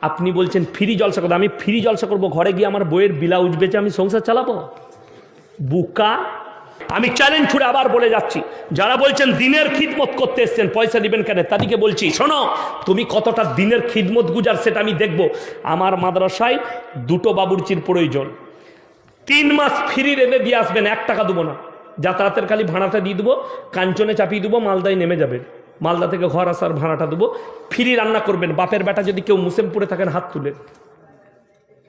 আপনি বলছেন ফ্রি জলসা করব, আমি ফ্রি জলসা করব, ঘরে গিয়ে আমার বইয়ের ব্লাউজ বেচে আমি সংসার চালাবো? বুকা? আমি চ্যালেঞ্জ ছুড়ে আবার বলে যাচ্ছি। যারা বলছেন দিনের খিদমত করতে এসছেন, পয়সা দিবেন কেন? তাদেরকে বলছি, শোনো, তুমি কতটা দিনের খিদমত গুজার সেটা আমি দেখব। আমার মাদ্রাসায় দুটো বাবুরচির প্রয়োজন। তিন মাস ফ্রি রেঁধে দিয়ে আসবেন, এক টাকা দেবো না। যাতায়াতের খালি ভাড়াটা দিয়ে দেবো, কাঞ্চনে চাপিয়ে দেবো, মালদায় নেমে যাবেন মালদা থেকে ঘর আসার ভাড়াটা দেবো। ফ্রি রান্না করবেন। বাপের বেটা যদি কেউ মুসেমপুরে থাকেন, হাত তুলেন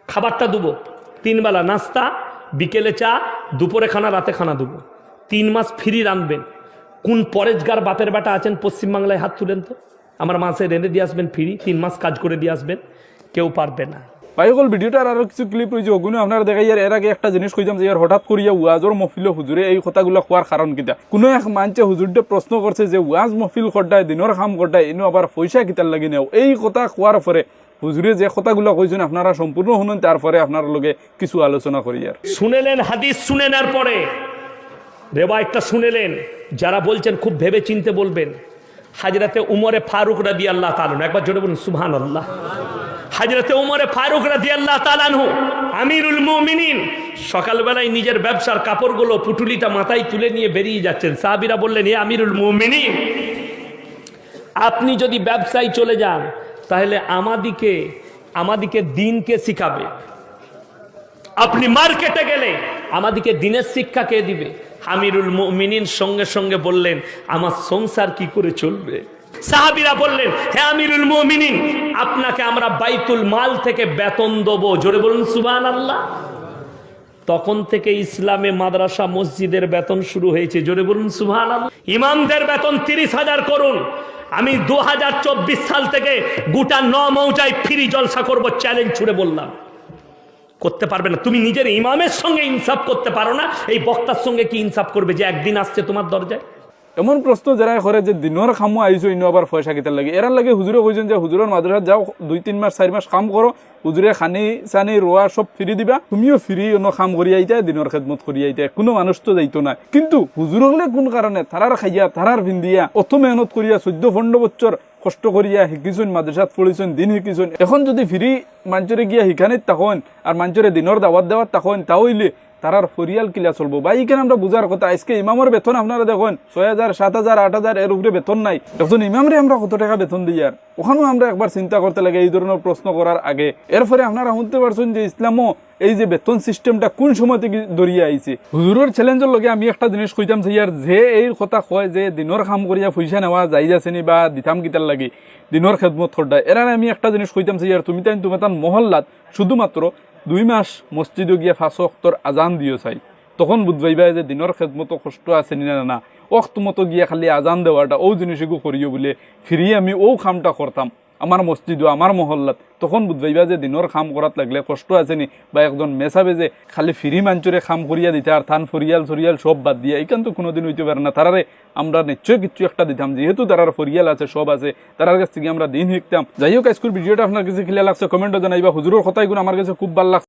খাবারটা দেবো। তিনবেলা নাস্তা, বিকেলে চা, দুপুরে খানা, রাতে খানা দেবো। তিন মাস ফ্রি রানবেন কোন পরেজগার বাপের বেটা আছেন পশ্চিমবাংলায় হাত তুলেন তো? আমার মাসে রেঁধে দিয়ে আসবেন ফ্রি, তিন মাস কাজ করে দিয়ে আসবেন। কেউ পারবে না। বাইকল ভিডিওটার আরও কিছু ক্লিপ রয়েছে ওগুলো আপনারা দেখাই আর এর আগে একটা জিনিস কইতাম যে ইয়ার হঠাৎ করিয়া ওয়াজর মহফিল হুজুরে এই কথাগুলো কোয়ার কারণ কিতা কোনো এক মানছে হুজুরটা প্রশ্ন করছে যে ওয়াজ মহফিল করডায় দিনের কাম করডায় এনে আবার পয়সা কিতার লাগি নেও? এই কথা কোয়ার পরে হুজুরে যে কথাগুলো কইছেন আপনারা সম্পূর্ণ শুনুন তারপরে আপনার লগে কিছু আলোচনা করি আর শুনেলেন, হাদিস শুনে নেওয়ার পরে। রেবায়তটা শুনেলেন, যারা বলছেন খুব ভেবে চিনতে বলবেন। হাজরাতে উমরে ফারুক রাদি আল্লাহ একবার জোরে বলুন সুবহান আল্লাহ হাজরাতে উমরে ফারুক রাদি আল্লাহ তালানহু আমিরুল মুমিনিন, সকালবেলায় নিজের ব্যবসার কাপড়গুলো পুটুলিটা মাথায় তুলে নিয়ে বেরিয়ে যাচ্ছেন। সাহাবিরা বললেন, এ আমিরুল মুমিনিন, আপনি যদি ব্যবসায় চলে যান, তাহলে আমাদিকে আমাদিকে দিনকে শিখাবে? আপনি মার্কেটে গেলে আমাদিকে দিনের শিক্ষা কে দিবে? আমিরুল মুমিনিন সঙ্গে সঙ্গে বললেন, আমার সংসার কি করে চলবে? সাহাবিরা বললেন, হে আমিরুল মুমিনিন, আপনাকে আমরা বাইতুল মাল থেকে বেতন দেবো। জোরে বলুন সুবান আল্লাহ তখন থেকে ইসলামে মাদ্রাসা মসজিদের বেতন শুরু হয়েছে। জোরে বলুন সুহান ইমামদের বেতন তিরিশ হাজার করুন। আমি দু হাজার চব্বিশ সাল থেকে গোটা ন মৌজায় ফ্রি জলসা করব চ্যালেঞ্জ ছুড়ে বললাম। করতে পারবে না। তুমি নিজের ইমামের সঙ্গে ইনসাফ করতে পারো না। এই বক্তার সঙ্গে কি ইনসাফ করবে যে একদিন আসছে তোমার দরজায়? এমন প্রশ্ন যারা করে যে দিনের খামো আইসো ইনো আবার পয়সা কিতার লাগে। এরার লাগে হুজুরে কইছেন যে হুজুরের মাদ্রাসাত যাও দুই, তিন মাস চার মাস কাম করো হুজুরে খানি চানি রোয়া সব ফ্রি দিবা। তুমিও ফ্রি অন্য কাম করি আইতা দিনের খেদমত করি আইতা। কোনো মানুষ তো যাইতো না কিন্তু হুজুর হলে কোন কারণে তারার খাইয়া তারার ভিন্দিয়া অত মেহনত করিয়া চোদ্দ পনেরো বছর কষ্ট করিয়া শিকিছুন মাদ্রাসাত পড়িছুন দিন শিকিছুন। এখন যদি ফ্রি মানুষরে গিয়া শিখানিত তখন আর মানুষরে দিনের দাওয়াত দেওয়াত তখন তাহলে তারার ফরিয়াল কিলা চলবো। বা এইখানে আমরা বুঝার কথা, আজকে ইমামের বেতন আপনারা দেখুন, ছয় হাজার সাত হাজার আট হাজার এর উপরে বেতন নাই। এখন ইমামরে আমরা কত টাকা বেতন দিই আর ওখানেও আমরা একবার চিন্তা করতে লাগে এই ধরনের প্রশ্ন করার আগে। এরপরে আপনারা শুনতে পারছেন যে ইসলামও এই যে বেতন সিস্টেমটা কোন সময় থেকে দরিয়ে আইছে। হুজুরের চ্যালেঞ্জের লগে আমি একটা জিনিস কইতাম ইয়ার, যে এই কথা কয় যে দিনের কাম করিয়া পয়সা নেওয়া যাই যাচ্ছেনি বা দিতাম কিতার লাগে দিনের খেদমত খরডা এরা আমি একটা জিনিস কইতাম ইয়ার তুমি তাই তুমি তার মহল্লাত শুধুমাত্র দুই মাস মসজিদে গিয়ে ফাঁস অক্তর আজান দিও চাই। তখন বুঝবাইবা যে দিনের খেদমতো কষ্ট আছে না না অক্ত মতো গিয়া খালি আজান দেওয়াটা ও জিনিসগু করিও বলে ফিরিয়ে আমি ও কামটা করতাম আমার মসজিদও আমার মহল্লাত। তখন বুঝবাইবা যে দিনের খাম করাত লাগলে কষ্ট আছে নি, বা একজন মেসাবে যে খালি ফিরি মাঞ্চরে খাম করিয়া দিতে আর থান ফরিয়াল সরিয়াল সব বাদ দিয়া এইখান তো কোনোদিন হইতে পারে না। তারারে আমরা নিশ্চয় কিছু একটা দিতাম, যেহেতু তারার ফরিয়াল আছে, সব আছে তারার কাছ থেকে আমরা দিন শিখতাম যাই হোক, আজকের ভিডিওটা আপনার কাছে খেলে লাগছে কমেন্টও জানাইবা হুজুরের কথাই গুণ আমার কাছে খুব ভালো লাগছে।